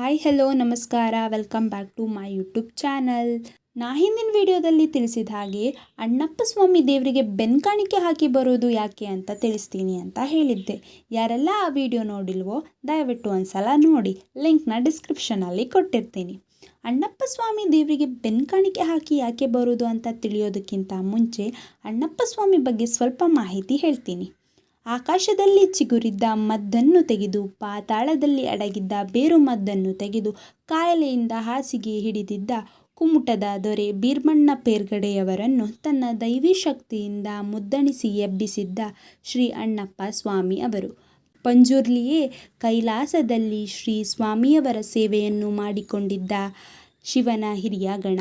Hi hello ನಮಸ್ಕಾರ. Welcome back to my YouTube channel ನಾ ಹಿಂದಿನ ವಿಡಿಯೋದಲ್ಲಿ ತಿಳಿಸಿದ ಹಾಗೆ ಅಣ್ಣಪ್ಪ ಸ್ವಾಮಿ ದೇವರಿಗೆ ಬೆನ್ಕಾಣಿಕೆ ಹಾಕಿ ಬರೋದು ಯಾಕೆ ಅಂತ ತಿಳಿಸ್ತೀನಿ ಅಂತ ಹೇಳಿದ್ದೆ. ಯಾರೆಲ್ಲ ಆ ವಿಡಿಯೋ ನೋಡಿಲ್ವೋ, ದಯವಿಟ್ಟು ಒಂದ್ಸಲ ನೋಡಿ. ಲಿಂಕ್ನ ಡಿಸ್ಕ್ರಿಪ್ಷನಲ್ಲಿ ಕೊಟ್ಟಿರ್ತೀನಿ. ಅಣ್ಣಪ್ಪ ಸ್ವಾಮಿ ದೇವರಿಗೆ ಬೆನ್ಕಾಣಿಕೆ ಹಾಕಿ ಯಾಕೆ ಬರೋದು ಅಂತ ತಿಳಿಯೋದಕ್ಕಿಂತ ಮುಂಚೆ ಅಣ್ಣಪ್ಪ ಸ್ವಾಮಿ ಬಗ್ಗೆ ಸ್ವಲ್ಪ ಮಾಹಿತಿ ಹೇಳ್ತೀನಿ. ಆಕಾಶದಲ್ಲಿ ಚಿಗುರಿದ್ದ ಮದ್ದನ್ನು ತೆಗೆದು, ಪಾತಾಳದಲ್ಲಿ ಅಡಗಿದ್ದ ಬೇರು ಮದ್ದನ್ನು ತೆಗೆದು, ಕಾಯಿಲೆಯಿಂದ ಹಾಸಿಗೆ ಹಿಡಿದಿದ್ದ ಕುಮುಟದ ದೊರೆ ಬೀರ್ಮಣ್ಣ ಪೇರ್ಗಡೆಯವರನ್ನು ತನ್ನ ದೈವಿ ಶಕ್ತಿಯಿಂದ ಮುದ್ದಣಿಸಿ ಎಬ್ಬಿಸಿದ್ದ ಶ್ರೀ ಅಣ್ಣಪ್ಪ ಸ್ವಾಮಿ ಅವರು. ಪಂಜುರ್ಲಿಯೇ ಕೈಲಾಸದಲ್ಲಿ ಶ್ರೀ ಸ್ವಾಮಿಯವರ ಸೇವೆಯನ್ನು ಮಾಡಿಕೊಂಡಿದ್ದ ಶಿವನ ಹಿರಿಯ ಗಣ.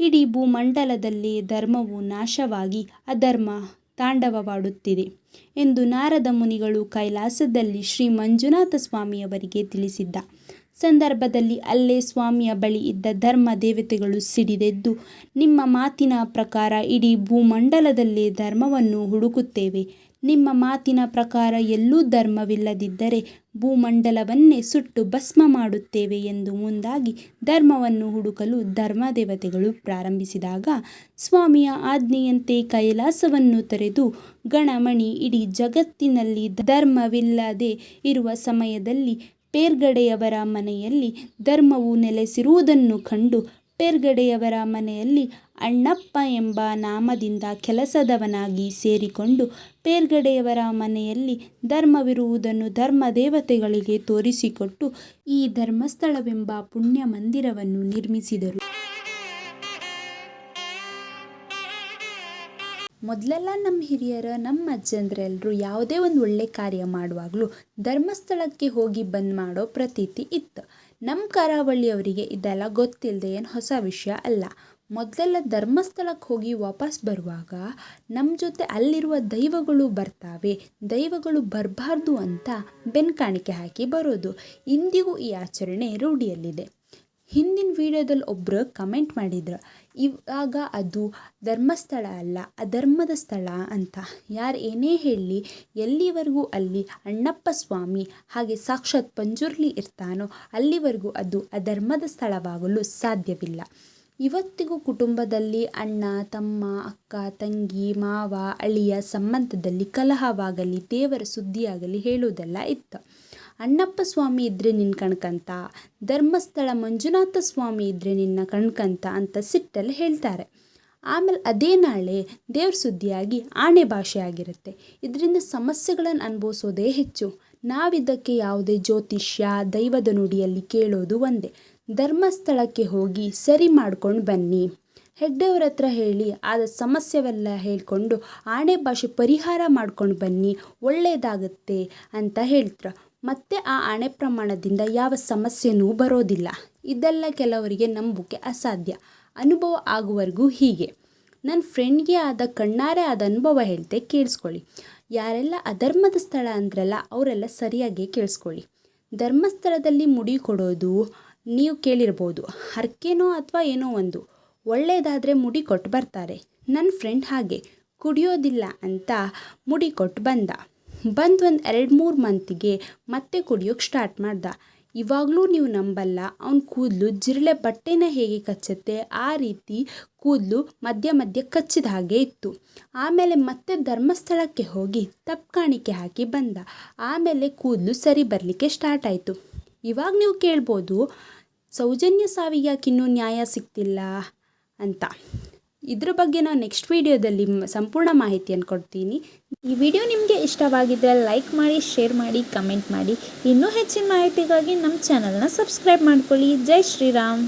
ಇಡೀ ಭೂಮಂಡಲದಲ್ಲಿ ಧರ್ಮವು ನಾಶವಾಗಿ, ಅಧರ್ಮ ತಾಂಡವವಾಡುತ್ತಿದೆ ಎಂದು ನಾರದ ಮುನಿಗಳು ಕೈಲಾಸದಲ್ಲಿ ಶ್ರೀ ಮಂಜುನಾಥ ಸ್ವಾಮಿಯವರಿಗೆ ತಿಳಿಸಿದ್ದ. ಸಂದರ್ಭದಲ್ಲಿ ಅಲ್ಲೇ ಸ್ವಾಮಿಯ ಬಳಿ ಇದ್ದ ಧರ್ಮ ದೇವತೆಗಳು ಸಿಡಿದೆದ್ದು, ನಿಮ್ಮ ಮಾತಿನ ಪ್ರಕಾರ ಇಡೀ ಭೂಮಂಡಲದಲ್ಲಿ ಧರ್ಮವನ್ನು ಹುಡುಕುತ್ತೇವೆ. ನಿಮ್ಮ ಮಾತಿನ ಪ್ರಕಾರ ಎಲ್ಲೂ ಧರ್ಮವಿಲ್ಲದಿದ್ದರೆ ಭೂಮಂಡಲವನ್ನೇ ಸುಟ್ಟು ಭಸ್ಮ ಮಾಡುತ್ತೇವೆ ಎಂದು ಮುಂದಾಗಿ ಧರ್ಮವನ್ನು ಹುಡುಕಲು ಧರ್ಮದೇವತೆಗಳು ಪ್ರಾರಂಭಿಸಿದಾಗ ಸ್ವಾಮಿಯ ಆಜ್ಞೆಯಂತೆ ಕೈಲಾಸವನ್ನು ತೆರೆದು ಗಣಮಣಿ ಇಡೀ ಜಗತ್ತಿನಲ್ಲಿ ಧರ್ಮವಿಲ್ಲದೆ ಇರುವ ಸಮಯದಲ್ಲಿ ಪೇರ್ಗಡೆಯವರ ಮನೆಯಲ್ಲಿ ಧರ್ಮವು ನೆಲೆಸಿರುವುದನ್ನು ಕಂಡು ಪೇರ್ಗಡೆಯವರ ಮನೆಯಲ್ಲಿ ಅಣ್ಣಪ್ಪ ಎಂಬ ನಾಮದಿಂದ ಕೆಲಸದವನಾಗಿ ಸೇರಿಕೊಂಡು ಪೇರ್ಗಡೆಯವರ ಮನೆಯಲ್ಲಿ ಧರ್ಮವಿರುವುದನ್ನು ಧರ್ಮ ದೇವತೆಗಳಿಗೆ ತೋರಿಸಿಕೊಟ್ಟು ಈ ಧರ್ಮಸ್ಥಳವೆಂಬ ಪುಣ್ಯ ಮಂದಿರವನ್ನು ನಿರ್ಮಿಸಿದರು. ಮೊದಲೆಲ್ಲ ನಮ್ಮ ಹಿರಿಯರ, ನಮ್ಮ ಅಜ್ಜಂದ್ರೆಲ್ಲರೂ ಯಾವುದೇ ಒಂದು ಒಳ್ಳೆ ಕಾರ್ಯ ಮಾಡುವಾಗಲೂ ಧರ್ಮಸ್ಥಳಕ್ಕೆ ಹೋಗಿ ಬಂದ್ ಮಾಡೋ ಪ್ರತೀತಿ ಇತ್ತು. ನಮ್ಮ ಕರಾವಳಿಯವರಿಗೆ ಇದೆಲ್ಲ ಗೊತ್ತಿಲ್ಲದೆ ಏನು ಹೊಸ ವಿಷಯ ಅಲ್ಲ. ಮೊದಲೆಲ್ಲ ಧರ್ಮಸ್ಥಳಕ್ಕೆ ಹೋಗಿ ವಾಪಸ್ ಬರುವಾಗ ನಮ್ಮ ಜೊತೆ ಅಲ್ಲಿರುವ ದೈವಗಳು ಬರ್ತಾವೆ. ದೈವಗಳು ಬರಬಾರ್ದು ಅಂತ ಬೆನ್ಕಾಣಿಕೆ ಹಾಕಿ ಬರೋದು. ಇಂದಿಗೂ ಈ ಆಚರಣೆ ರೂಢಿಯಲ್ಲಿದೆ. ಹಿಂದಿನ ವಿಡಿಯೋದಲ್ಲಿ ಒಬ್ಬರು ಕಮೆಂಟ್ ಮಾಡಿದ್ರು, ಇವಾಗ ಅದು ಧರ್ಮಸ್ಥಳ ಅಲ್ಲ, ಅಧರ್ಮದ ಸ್ಥಳ ಅಂತ. ಯಾರು ಏನೇ ಹೇಳಲಿ ಎಲ್ಲಿವರೆಗೂ ಅಲ್ಲಿ ಅಣ್ಣಪ್ಪ ಸ್ವಾಮಿ ಹಾಗೆ ಸಾಕ್ಷಾತ್ ಪಂಜುರ್ಲಿ ಇರ್ತಾನೋ, ಅಲ್ಲಿವರೆಗೂ ಅದು ಅಧರ್ಮದ ಸ್ಥಳವಾಗಲು ಸಾಧ್ಯವಿಲ್ಲ. ಇವತ್ತಿಗೂ ಕುಟುಂಬದಲ್ಲಿ ಅಣ್ಣ, ತಮ್ಮ, ಅಕ್ಕ, ತಂಗಿ, ಮಾವ, ಅಳಿಯ ಸಂಬಂಧದಲ್ಲಿ ಕಲಹವಾಗಲಿ, ದೇವರ ಸುದ್ದಿಯಾಗಲಿ ಹೇಳುವುದೆಲ್ಲ ಇತ್ತು. ಅಣ್ಣಪ್ಪ ಸ್ವಾಮಿ ಇದ್ದರೆ ನಿನ್ನ ಕಣ್ಕಂತ, ಧರ್ಮಸ್ಥಳ ಮಂಜುನಾಥ ಸ್ವಾಮಿ ಇದ್ದರೆ ನಿನ್ನ ಕಣ್ಕಂತ ಅಂತ ಸಿಟ್ಟಲ್ಲಿ ಹೇಳ್ತಾರೆ. ಆಮೇಲೆ ಅದೇ ನಾಳೆ ದೇವ್ರ ಸುದ್ದಿಯಾಗಿ ಆಣೆ ಭಾಷೆ ಆಗಿರುತ್ತೆ. ಇದರಿಂದ ಸಮಸ್ಯೆಗಳನ್ನು ಅನುಭವಿಸೋದೇ ಹೆಚ್ಚು. ನಾವಿದ್ದಕ್ಕೆ ಯಾವುದೇ ಜ್ಯೋತಿಷ್ಯ, ದೈವದ ನುಡಿಯಲ್ಲಿ ಕೇಳೋದು ಒಂದೇ. ಧರ್ಮಸ್ಥಳಕ್ಕೆ ಹೋಗಿ ಸರಿ ಮಾಡ್ಕೊಂಡು ಬನ್ನಿ. ಹೆಗ್ಡೆಯವ್ರ ಹತ್ರ ಹೇಳಿ, ಆದ ಸಮಸ್ಯೆವೆಲ್ಲ ಹೇಳಿಕೊಂಡು ಆಣೆ ಭಾಷೆ ಪರಿಹಾರ ಮಾಡ್ಕೊಂಡು ಬನ್ನಿ ಒಳ್ಳೆಯದಾಗುತ್ತೆ ಅಂತ ಹೇಳ್ತಾರೆ. ಮತ್ತೆ ಆ ಆಣೆ ಪ್ರಮಾಣದಿಂದ ಯಾವ ಸಮಸ್ಯೆನೂ ಬರೋದಿಲ್ಲ. ಇದೆಲ್ಲ ಕೆಲವರಿಗೆ ನಂಬಿಕೆ ಅಸಾಧ್ಯ. ಅನುಭವ ಆಗುವವರೆಗೂ ಹೀಗೆ. ನನ್ನ ಫ್ರೆಂಡ್ಗೆ ಆದ ಕಣ್ಣಾರೆ ಆದ ಅನುಭವ ಹೇಳ್ತೆ ಕೇಳಿಸ್ಕೊಳ್ಳಿ. ಯಾರೆಲ್ಲ ಅಧರ್ಮದ ಸ್ಥಳ ಅಂದ್ರಲ್ಲ, ಅವರೆಲ್ಲ ಸರಿಯಾಗಿ ಕೇಳಿಸ್ಕೊಳ್ಳಿ. ಧರ್ಮಸ್ಥಳದಲ್ಲಿ ಮುಡಿ ಕೊಡೋದು ನೀವು ಕೇಳಿರ್ಬೋದು, ಹರ್ಕೆನೋ ಅಥವಾ ಏನೋ ಒಂದು. ಒಳ್ಳೆಯದಾದರೆ ಮುಡಿ ಕೊಟ್ಟು ಬರ್ತಾರೆ. ನನ್ನ ಫ್ರೆಂಡ್ ಹಾಗೆ, ಕುಡಿಯೋದಿಲ್ಲ ಅಂತ ಮುಡಿ ಕೊಟ್ಟು ಬಂದ. ಬಂದು ಒಂದು ಎರಡು ಮೂರು ಮಂತಿಗೆ ಮತ್ತೆ ಕುಡಿಯೋಕ್ಕೆ ಸ್ಟಾರ್ಟ್ ಮಾಡ್ದ. ಇವಾಗಲೂ ನೀವು ನಂಬಲ್ಲ, ಅವ್ನ ಕೂದಲು ಜಿರಳೆ ಬಟ್ಟೆನ ಹೇಗೆ ಕಚ್ಚುತ್ತೆ ಆ ರೀತಿ ಕೂದಲು ಮಧ್ಯ ಮಧ್ಯ ಕಚ್ಚಿದ ಹಾಗೆ ಇತ್ತು. ಆಮೇಲೆ ಮತ್ತೆ ಧರ್ಮಸ್ಥಳಕ್ಕೆ ಹೋಗಿ ತಪ್ಪು ಕಾಣಿಕೆ ಹಾಕಿ ಬಂದ. ಆಮೇಲೆ ಕೂದಲು ಸರಿ ಬರಲಿಕ್ಕೆ ಸ್ಟಾರ್ಟ್ ಆಯಿತು. ಇವಾಗ ನೀವು ಕೇಳ್ಬೋದು ಸೌಜನ್ಯ ಸಾವಿಗೆ ಯಾಕೆ ನ್ಯಾಯ ಸಿಗ್ತಿಲ್ಲ ಅಂತ. ಇದ್ರ ಬಗ್ಗೆ ನಾವು ನೆಕ್ಸ್ಟ್ ವಿಡಿಯೋದಲ್ಲಿ ಸಂಪೂರ್ಣ ಮಾಹಿತಿಯನ್ನು ಕೊಡ್ತೀನಿ. ಈ ವಿಡಿಯೋ ನಿಮಗೆ ಇಷ್ಟವಾಗಿದ್ದರೆ ಲೈಕ್ ಮಾಡಿ ಶೇರ್ ಮಾಡಿ ಕಮೆಂಟ್ ಮಾಡಿ. ಇನ್ನೂ ಹೆಚ್ಚಿನ ಮಾಹಿತಿಗಾಗಿ ನಮ್ಮ ಚಾನಲ್ನ ಸಬ್ಸ್ಕ್ರೈಬ್ ಮಾಡ್ಕೊಳ್ಳಿ. ಜೈ ಶ್ರೀರಾಮ್.